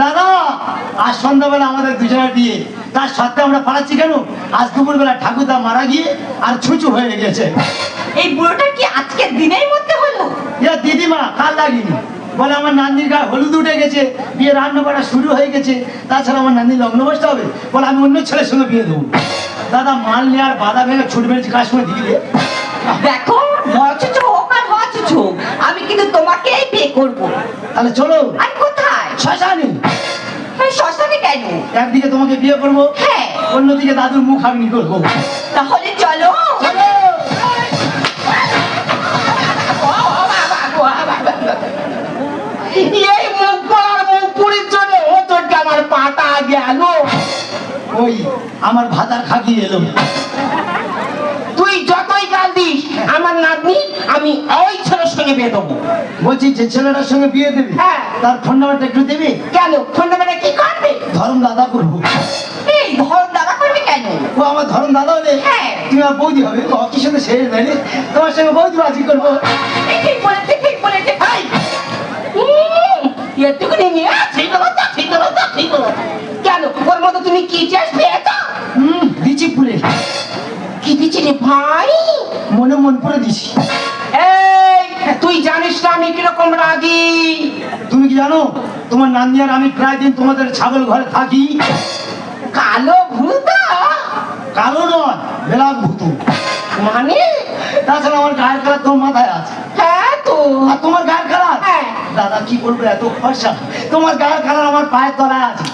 দাদা আজ সন্ধ্যাবেলা আমাদের দুজনের বিয়ে। তার সত্ত্বে আমরা পালাচ্ছি কেন? আজ দুপুরবেলা ঠাকুরদা মারা গিয়ে আর ছুঁচু হয়ে গেছে। এই বুড়োটা কি আজকের দিনের মধ্যে হলো? ইয়া দিদিমা কাল লাগিনি। বলে আমার নান্দির গায়ে হলুদ উঠে গেছে। বিয়ে রান্না বাড়া শুরু হয়ে গেছে। তাছাড়া আমার নান্দির লগ্ন বসতে হবে। বলে আমি অন্য ছেলের সঙ্গে বিয়ে দেবো। দাদা মাল নিয়ে আর বাধা ভেঙে ছুট মেরেছি কার সময় দেখো মরচুচ হোক আর হচুচ হোক আমি কিন্তু তোমাকেই বিয়ে করব। তাহলে চলো। আর কোথায়? শ্মশানে। শ্মশানে কেন? একদিকে তোমাকে বিয়ে করব হ্যাঁ। অন্যদিকে দাদুর মুখ আগনি করব। তাহলে চলো। এই মুখ পড়ার মুখ পুরীর জন্য ও তোরটা আমার পাটা গেল? ওই আমার ভাতার খাকি এলো। তুই যতই গাল দিস আমার নাতনি আমি ওই ছেলের সঙ্গে বিয়ে দেবো। বলছি যে ছেলেটার সঙ্গে বিয়ে দেবে হ্যাঁ। তার ফোন নাম্বারটা একটু দেবে? কেন? ফোন নাম্বারটা কি করবে? ধরম দাদা করব। এই দাদা করবে কেন? ও আমার ধরম দাদা হলে হ্যাঁ। তুমি আমার বৌদি হবে শেষ নাইলে তোমার সঙ্গে বৌদি বাজি করব। ঠিক বলেছে ঠিক বলেছে। ভাই এটুকুনি নিয়ে ঠিক ঠিক ঠিক কেন? ওর মতো তুমি কি চাস পেয়েছ? হুম দিচ্ছি কি দিচ্ছিলি ভাই? মনে মন করে দিছি তুই জানিস না আমি কীরকম রাগি? তুমি কি জানো? তোমার নান্দি আর আমি প্রায় দিন তোমাদের ছাগল ঘরে থাকি। কালো ভূতা? কালো নয় বেলাক ভূতু। মানে? তাছাড়া আমার গায়ের কালার তোমার মাথায় আছে। হ্যাঁ তো। আর তোমার গায়ের কালার? হ্যাঁ। দাদা কি বলব এত ফর্সা? তোমার গায়ের কালার আমার পায়ের তলায় আছে।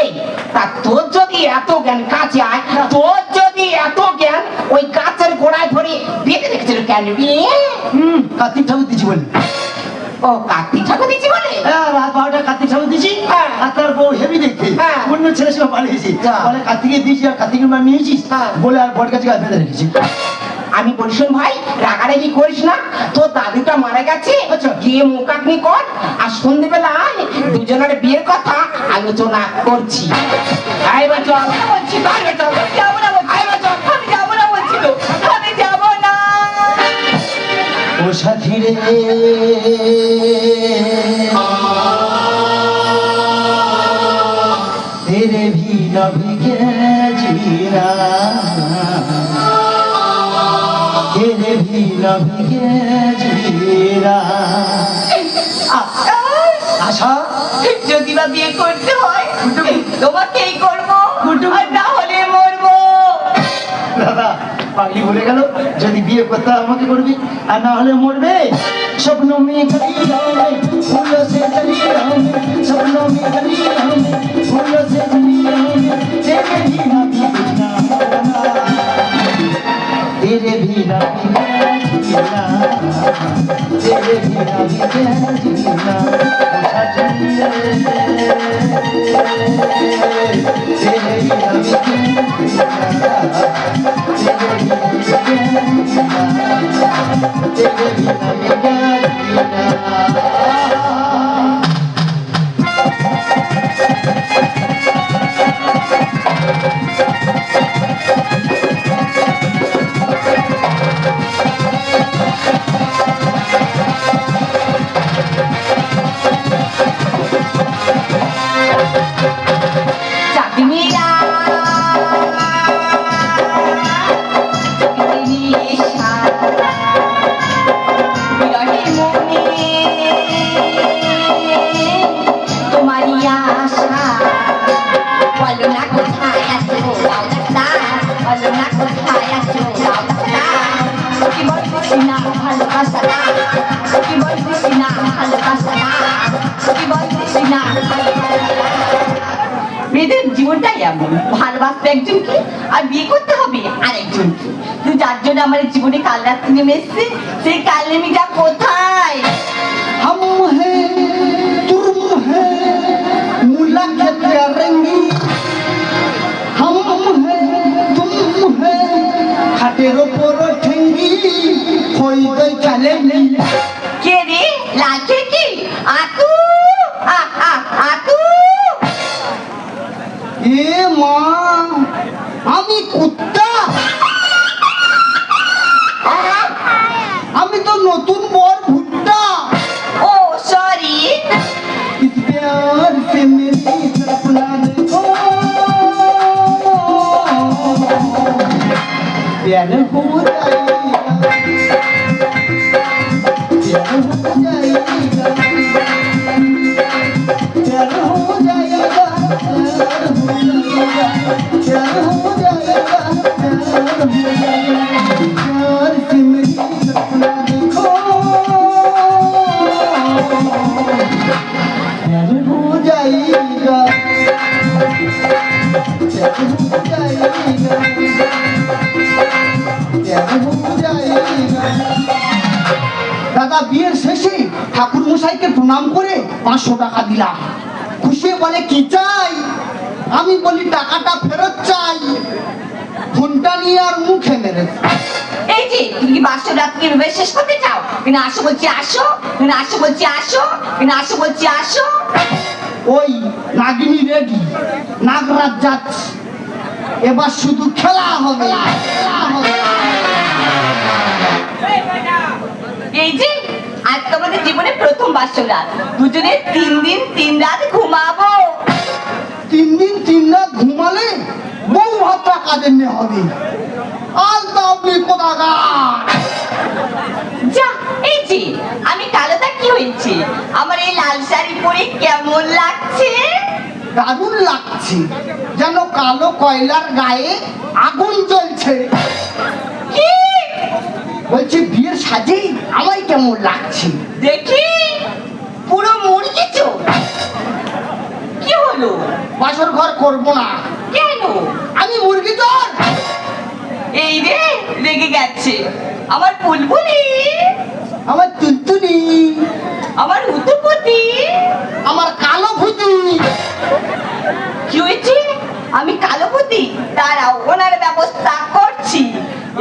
এই তা তোর যদি এত জ্ঞান কাছে আয়। তোর যদি এত জ্ঞান ওই গাছের গোড়ায় ধরে বেঁধে রেখেছিল কেন হুম কার্তিক ঠাকুর দিচ্ছি বলি। ও কার্তিক ঠাকুর দিচ্ছি বলে? হ্যাঁ রাত বারোটা কার্তিক ঠাকুর দিচ্ছি হ্যাঁ। আর তার বউ হেভি দেখতে। হ্যাঁ। অন্য ছেলের সঙ্গে পালিয়েছি বলে কার্তিকে দিয়েছি আর কার্তিকের মা নিয়েছিস। বলে আর বট গাছে গাছ বেঁধে রেখেছি। আমি বলছিলাম ভাই রাগারাগি করিস না। তোর দাদুটা মারা গেছে। আচ্ছা। গিয়ে মুখাগ্নি কর। আর সন্ধেবেলা আয়, দুজনের বিয়ের কথা আলোচনা করছি। আয় বা চল। বলছি সাথী রে তেরে ভি নভি কে জিরা তেরে ভি কে আশা? যদি বা বিয়ে করতে হয় তোমাকেই করব। আর না পাগলি ভরে গেল, যদি বিয়ে করতে আমাকে করবি, আর না হলে মরবে। স্বপ্ন মেয়ে স্বপ্ন মেয়ে মেয়েদের জীবনটাই এমন। ভালোবাসতে একজনকে আর বিয়ে করতে হবে আরেকজনকে। কিন্তু যার জন্য আমার জীবনে কাল রাত্রি নেমে এসছে, সেই কাল নেমিটা কোথায়? কে রে? লাঠে কি? আতু আ, আতু। এ মা আমি কুত্তা? দাদা বিয়ের শেষে ঠাকুর মশাইকে প্রণাম করে পাঁচশো টাকা দিলাম। খুশি বলে কি চাই? আমি বলি টাকাটা ফেরত চাই। ফোনটা নিয়ে আর মুখে মেরে এই যে তুমি কি বাসর রাত্রি এভাবে শেষ করতে চাও? কিনা আসো বলছি আসো কিনা আসো বলছি আসো কিনা আসো বলছি আসো। ওই নাগিনী রেডি। নাগরাজ যাচ্ছে এবার শুধু খেলা হবে। এই যে আজ তোমাদের জীবনে প্রথম বাসর রাত দুজনে তিন দিন তিন রাত ঘুমাবো। তিন দিন তিন রাত ঘুমালে বউ ভাতটা কাজের নে হবে? আল তাবলি কোথাকার? যা এই যে আমি কালোটা কি হয়েছে? আমার এই লাল শাড়ি পরে কেমন লাগছে? দারুণ লাগছে। যেন কালো কয়লার গায়ে আগুন জ্বলছে। বলছে বিয়ের সাজেই আমায় কেমন লাগছে? দেখি। পুরো মুরগি চোখ কি হলো? বাসর ঘর করব না। কেন? আমি মুরগি তোর। এই রে রেগে গেছে। আমার বুলবুলি। আমার তুলতুলি আমার উতুপতি আমার কালো ভুতি। কি হয়েছে? আমি কালোপতি দাঁড়াও ওনার ব্যবস্থা করছি।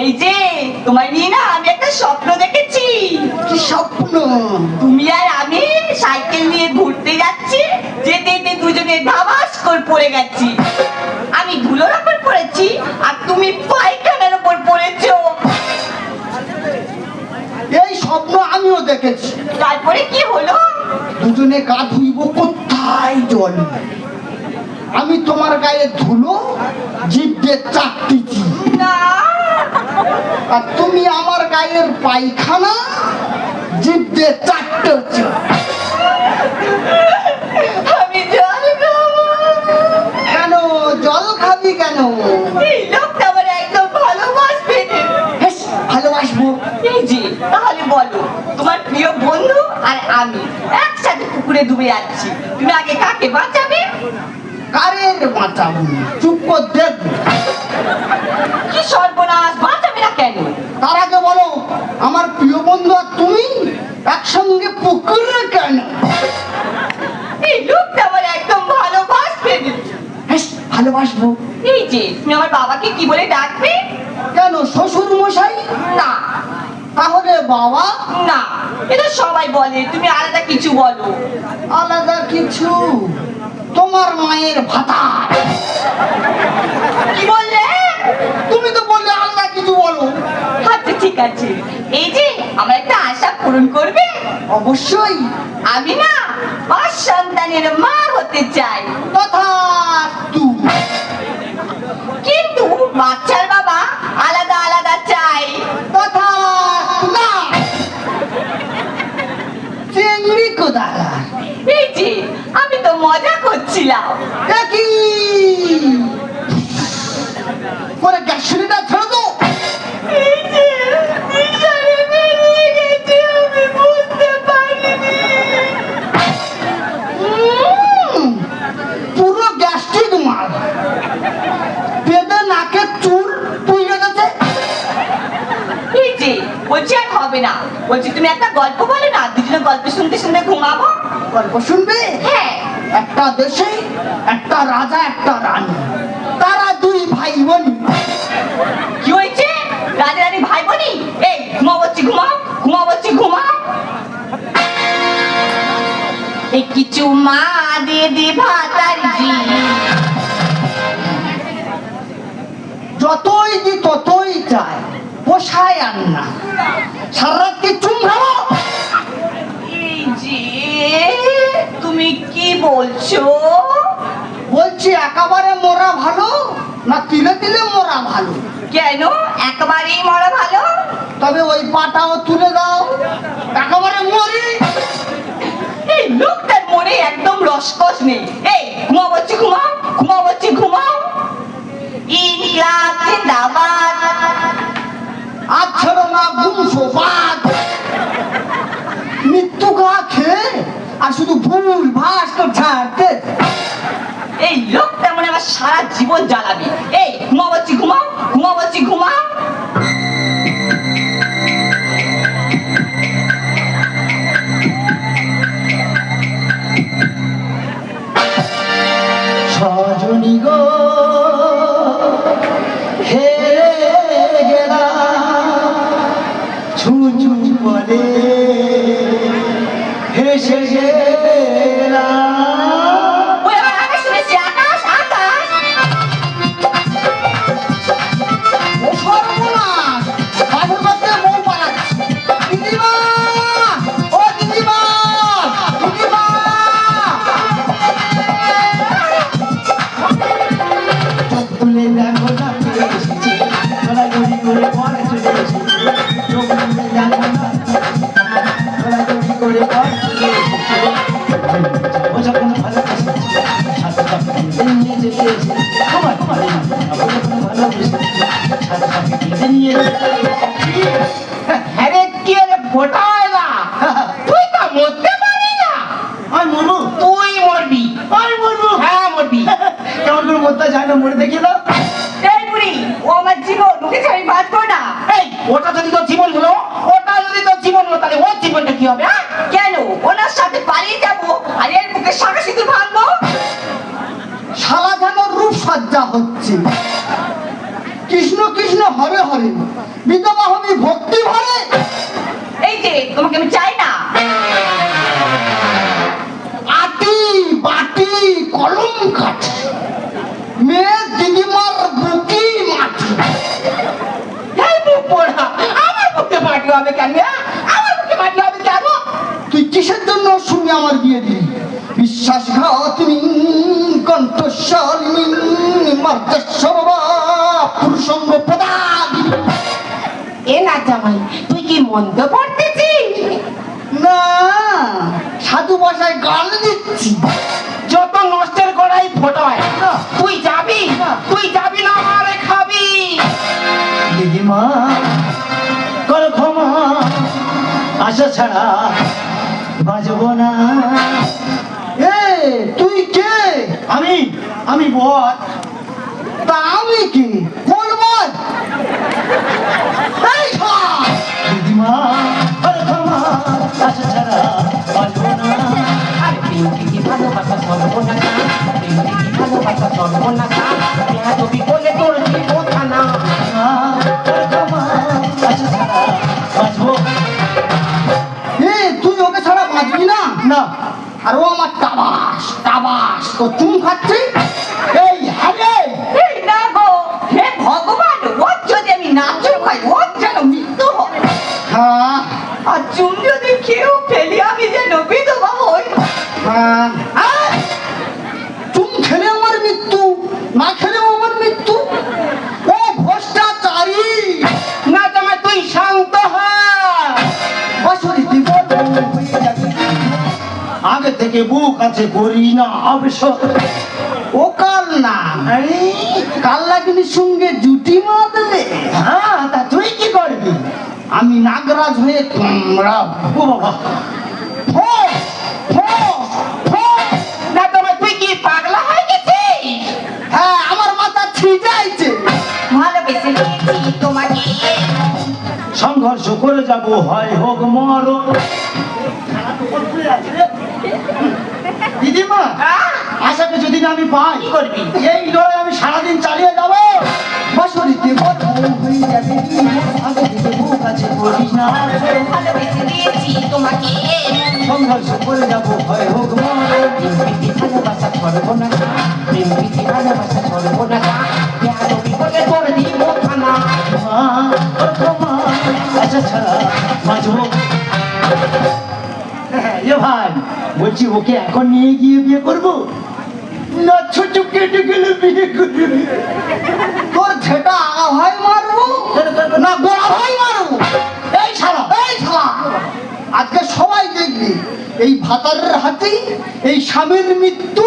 এই যে তোমায় নিয়ে না আমি একটা স্বপ্ন দেখেছি। কি স্বপ্ন? তুমি আর আমি সাইকেল নিয়ে ঘুরতে যাচ্ছি যেতে যেতে দুজনে ধাবাস করে পড়ে গেছি। আমি ধুলোর ওপর পড়েছি আর তুমি পায়খানার ওপর পড়েছো। এই স্বপ্ন আমিও দেখেছি। তারপরে কি হলো? দুজনে গা ধুইব কোথায় জল? আমি তোমার গায়ে ধুলো জিভ দিয়ে চাকতিছি আর তুমি আমার গায়ের পায়খানা জিভ দিয়ে চাটতেছ আমি জল খাব। কেন? জল খাবি কেন এই লোকটা আমার একদম ভালোবাসবে না। হেস, ভালোবাসবো এই যে তাহলে বলো তোমার প্রিয় বন্ধু আর আমি একসাথে পুকুরে ডুবে যাচ্ছি। তুমি আগে কাকে বাঁচাবে? কারের বাঁচাবো চুপ কর দেখ। কি সর্বনাশ বাঁচাবে না কেন? তার আগে বলো আমার প্রিয় বন্ধু আর তুমি একসঙ্গে পুকুরে কেন? এই লোকটা আমার একদম ভালোবাসবে। ভালোবাসবো। এই যে তুমি আমার বাবাকে কি বলে ডাকবে? কেন শ্বশুর মশাই না। তাহলে বাবা? না এটা সবাই বলে তুমি আলাদা কিছু বলো। আলাদা কিছু? তোমার মায়ের ভাতা। কি বললে? তুমি তো বললে আলাদা কিছু বলো। আচ্ছা ঠিক আছে। এই যে আমার একটা আশা পূরণ করবে? অবশ্যই। আমি না পাঁচ সন্তানের মা হতে চাই। তথা তু। চিংড়ি কোদালা এই যে আমি তো মজা করছিলাম। একই করে গ্যাসুরিটা ছেড়ে পুরো গ্যাস্ট্রিক মাল। পেদে নাকে চুল গেছে। যে বলছি আর হবে না। বলছি তুমি একটা গল্প বলো গল্প শুনতে শুনতে ঘুমাবো? গল্প শুনবে? হ্যাঁ। একটা দেশে একটা রাজা একটা রানী। তারা দুই ভাই বোন কি হয়েছে? রাজা রানী ভাই বোনই এই ঘুমা বলছি ঘুমা ঘুমা বলছি কিছু মা দিদি ভাতারি যতই দি ততই চায় পোষায় আর না। সারা রাত কি চুম খাব? বলছো? বলছি একেবারে মোরা ভালো না তিলে তিলে মোরা ভালো? কেন? একবারেই মরা ভালো? তবে ওই পাটাও তুলে দাও। একেবারে মরি। এই লোকটার মনে একদম রসকস নেই। এই ঘুমা বলছি ঘুমাও ঘুমা বলছি ঘুমাও। ইনকলাব জিন্দাবাদ আজ ছেড়ো না গুমছো বাদ মৃত্যু গা খেয়ে আর শুধু ভুল ভাস তো ছাড়তে এই লোকটা মনে আমার সারা জীবন জ্বালাবে। এই ঘুমা বলছি ঘুমাও ঘুমা বলছি ঘুমাও। সজনী গো হে গেলা ছুঁচু বলে yeah. মরতে যায় না মরে দেখিয়ে দাও এই বুড়ি ও আমার জীবন ওকে ছেড়ে আমি বাঁচবো না। এই ওটা যদি তোর জীবন হলো ওটা যদি তোর জীবন হলো তাহলে ওর জীবনটা কি হবে? হ্যাঁ? কেন? ওনার সাথে পালিয়ে যাব আর এর মুখে শাখা সিঁদুর ভাঙবো? যেন রূপ সজ্জা হচ্ছে। কৃষ্ণ কৃষ্ণ হবে হরে। আমার বিয়ে দিলি। বিশ্বাসঘাতিনী কণ্ঠস্বরিণী মার্গস্বর পুরুষঙ্গ পদাদি। এ না জামাই তুই কি মন্দ পড়তেছিস? না সাধু ভাষায় গান দিচ্ছি। যত নষ্টের গড়াই ফোটায় তুই যাবি? তুই যাবি না আমারে খাবি? দিদিমা কর ক্ষমা আশা ছাড়া বাঁচব না। এ তুই কে? আমি আমি বল তা আমি কি? কোন বল এই। দিদিমা কর ক্ষমা আশা ছাড়া বাঁচব না। আরে প্রেম প্রীতি ভালোবাসা সর্বনাশা প্রেম প্রীতি ভালোবাসা সর্বনাশা পেয়া তুমি বলে তোর কি কথা না কর ক্ষমা আশা ছাড়া না। আর ও আমার তাবাস তাবাস। তো চুম খাচ্ছে? থেকে বুক আছে করি না অবসর। ও কাল না কাল্লাগিনীর সঙ্গে জুটি হ্যাঁ তা তুই কি করবি? আমি নাগরাজ হয়ে তুই কি পাগলা হয়ে গেছিস? হ্যাঁ আমার মাথা ছিটাইছে ভালোবেসে তোমাকে। সংঘর্ষ করে যাব হয় হোক মর দিদিমা আশাকে যদি না আমি পাই করবি? এই লড়াই আমি সারাদিন চালিয়ে যাব। বছরই দেবর হয়ে যাবে আগে থেকে বুক আছে করিস না। ভালোবেসে দিয়েছি তোমাকে। সংঘর্ষ করে যাব ভয় হোক মরে প্রীতি ভালোবাসা ছড়বো না। প্রেম প্রীতি ভালোবাসা ছড়বো না। বেয়াদবি করে দিব থানা মা। ওর আচ্ছা ছাড়া বলছি ওকে এখন নিয়ে গিয়ে বিয়ে করব? না ছোট কেটে গেলে বিয়ে করবি। তোর ছেটা আগা ভাই মারবো? না গোড়া ভাই মারবো? এই ছাড়া আজকে সবাই দেখবি এই ভাতারের হাতেই এই স্বামীর মৃত্যু।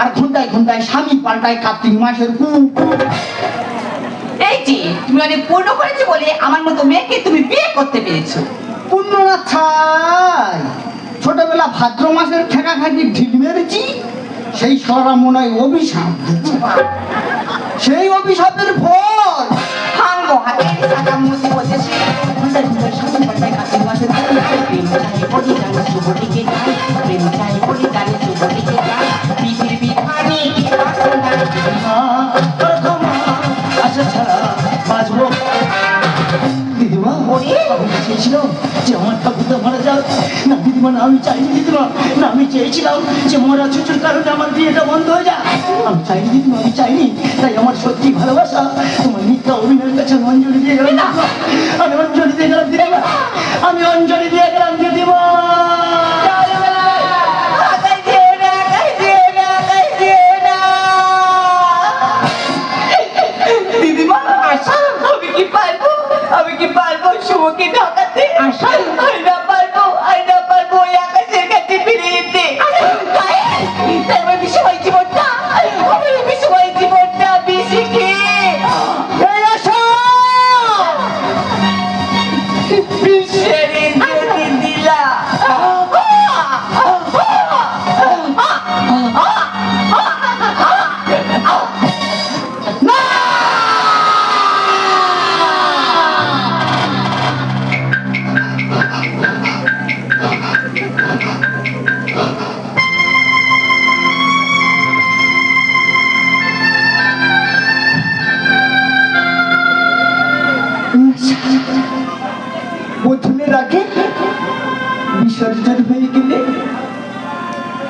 আর ঘুন্টায় ঘুন্টায় স্বামী পাল্টায় কার্তিক মাসের কু এই যে তুমি অনেক পূর্ণ করেছ বলে আমার মতো মেয়েকে তুমি বিয়ে করতে পেরেছ। পুণ্য না ছাই ছোটবেলা ভাদ্র মাসের ঠেকা খাটি ঢিল মেরেছি সেই সরা মনে হয় অভিশাপ। সেই অভিশাপের ফল। ভাঙবো হাতে কাছে মাসে প্রেম চাই শুভ দিকে প্রেম ছাড়া বাঁচবো দিদিমা আমি চেয়েছিলাম যে আমার ঠাকুরটা মারা যাক। না দিদিমা না আমি চাইনি দিদিমা। না আমি চেয়েছিলাম যে মরা চুচুর কারণে আমার বিয়েটা বন্ধ হয়ে যাক। আমি চাইনি দিদিমা আমি চাইনি। তাই আমার সত্যি ভালোবাসা তোমার মিথ্যা অভিনয়ের কাছে অঞ্জলি দিয়ে গেলাম। আমি অঞ্জলি দিয়ে গেলাম দিদিমা। আমি অঞ্জলি দিয়ে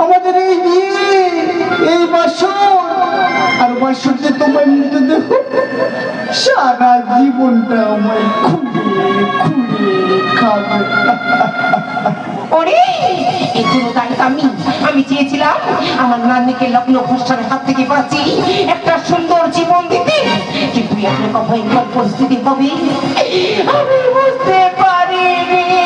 আমাদের এই বিয়ে, এই বাসন আর বাসনে তোমার মৃতদেহ সারা জীবনটা আমায় খুঁড়ে খুঁড়ে খাবে। এই জন্য আমি। আমি চেয়েছিলাম আমার নানিকে হাত থেকে একটা সুন্দর জীবন দিতে। পরিস্থিতি হবে আমি বুঝতে পারিনি।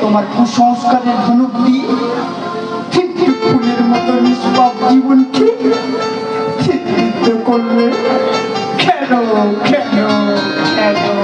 তোমার কুসংস্কারের উপলব্ধি ঠিক ফুলের মতো নিষ্পাপ জীবনকে চিত্রিত করলে। খেলো খেলো খেলো।